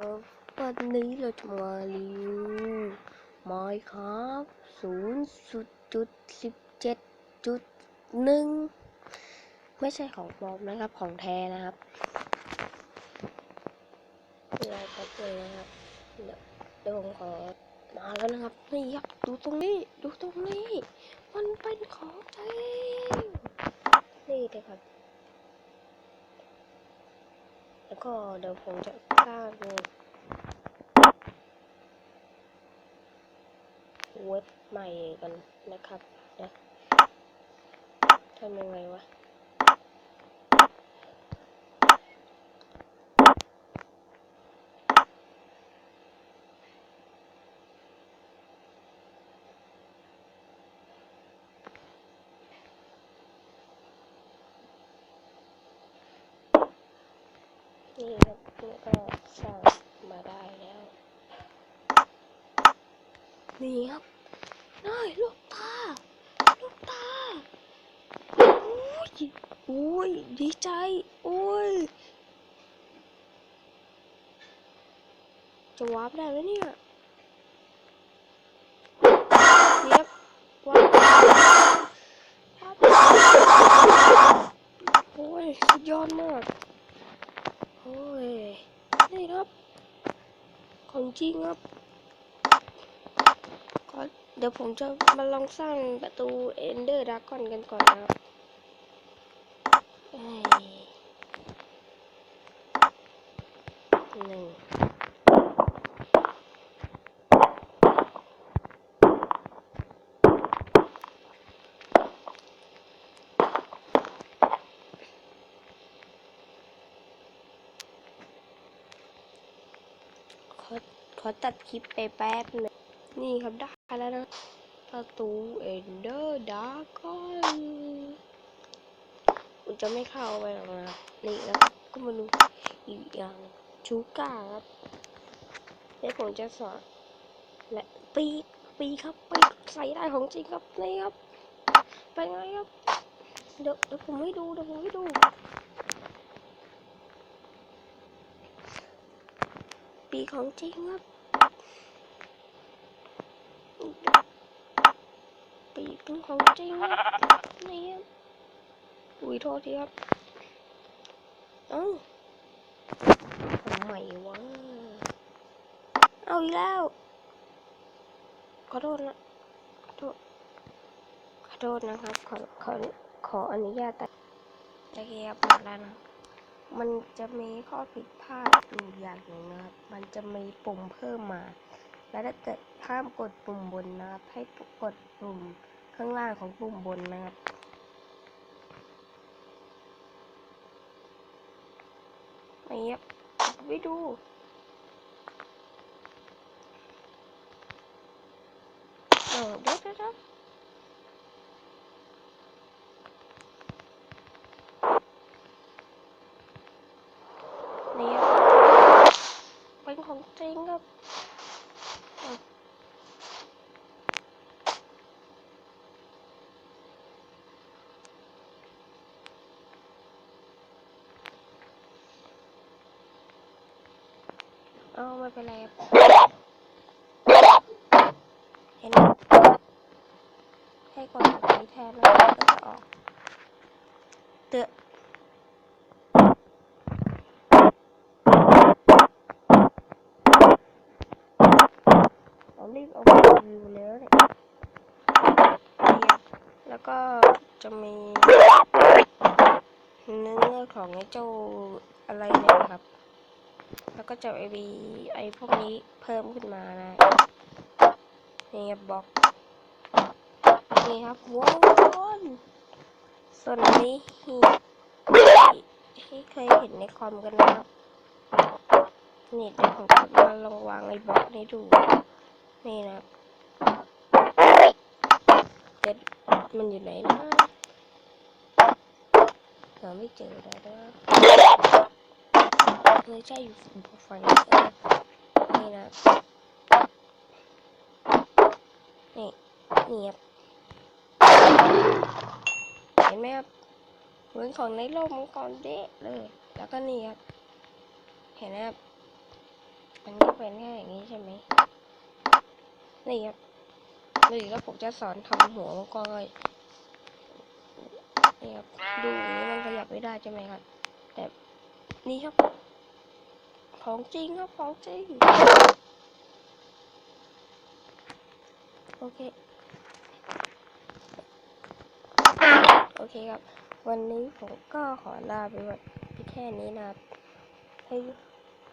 วันนี้เราจะมารีวิวไมค์ครับศูนย์จุดสิบเจ็ดจุดหนึ่งไม่ใช่ของปลอมนะครับ ของแท้นะครับเราก็เลยนะครับเดี๋ยวผมขอมาแล้วนะครับ นี่ครับ ดูตรงนี้ ดูตรงนี้เป็นของแท้นี่เลยครับ แล้วก็ เดี๋ยวผมจะสร้างเว็บใหม่กันนะครับนะทำยังไงวะ นี่ครับนี่ก็สร้างมาได้แล้ว นี่ครับน้อยลูกตาลูกตาโอ้ยโอ้ยดีใจโอ้ยจะวาร์ปได้ไหมเนี่ยเนียบวาร์ปวาร์ปโอ้ย สุดยอดมาก โอ้ย นี่ครับ ของจริงครับก่อนเดี๋ยวผมจะมาลองสร้างประตูเอนเดอร์ดากอนกันก่อนนะครับเอ้ยหนึ่ง ขอขอตัดคลิปไปแป๊บหนึงนี่ครับได้แล้วนะประตูเอนเดอร์ดากอนผมจะไม่เข้าไปหรอกนะนี่แล้วก็มาดูอีกอย่างชูก้าครับเดี๋ยวผมจะสอนและปีปีครับปีใส่ได้ของจริงครับนี่ครับเป็นไงครับเดี๋ยวเดี๋ยวผมให้ดูเดี๋ยวผมให้ดู ปีของจริงครับปีเป็นของจริงครับนี่ครับอุ้ยโทษทีครับเอ้าทำไมวะเอาอีกแล้ว ขอโทษนะขอโทษขอโทษนะครับ ขอขอขออนุญาตแต่โอเคครับหมดแล้วนะ มันจะมีข้อผิดพลาดอยู่อย่างหนึ่งนะครับ มันจะมีปุ่มเพิ่มมา แล้วถ้าเกิดห้ามกดปุ่มบนนะครับ ให้กดปุ่มข้างล่างของปุ่มบนนะครับนี่ครับไปดูเออเดี๋ยวเดี๋ยวเดี๋ยวนี่ครับ เป็นของจริงครับเอาเอาไม่เป็นไรเห็นให้กดตรงนี้แทนแล้วก็จะออกเตือ นผมรีบเอามารีวิวแล้วเนี่ยแล้วก็จะมีเนื้อของไอ้เจ้าอะไรเนี่ยครับ แล้วก็จะไอวีไอพวกนี้เพิ่มขึ้นมานะนี่ครับบล็อกนี่ครับหัววส่วนนี้ที่ที่เคยเห็นในคอมกันนะครับนี่เดี๋ยวผมจะมาลองวางไอ้บล็อกนี้ดู นี่นะเด็ดมันอยู่ไหนนะหาไม่เจอแล้วนะเคยใช่อยู่ฝั่งนี้เออนี่นะนี่นี่ครับเห็นไหมครับเหมือนของในโลกมังกรเดะเลย แล้วก็นี่ครับ เห็นไหมครับมันก็เป็นแค่อย่างนี้ใช่ไหม นี่ครับนี่แล้วผมจะสอนทำหัวมังกรเลยนี่ครับดูอย่างนี้มันขยับไม่ได้ใช่ไหมครับแต่นี่ครับ ของจริงครับของจริงโอเคโอเคครับ วันนี้ผมก็ขอลาไปวันแค่นี้นะครับให้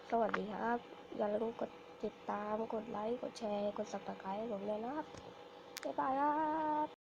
สวัสดีครับ อย่าลืมกด ติดตามกดไลค์ กดแชร์ กด subscribe ผมเลยนะครับบ๊ายบายครับ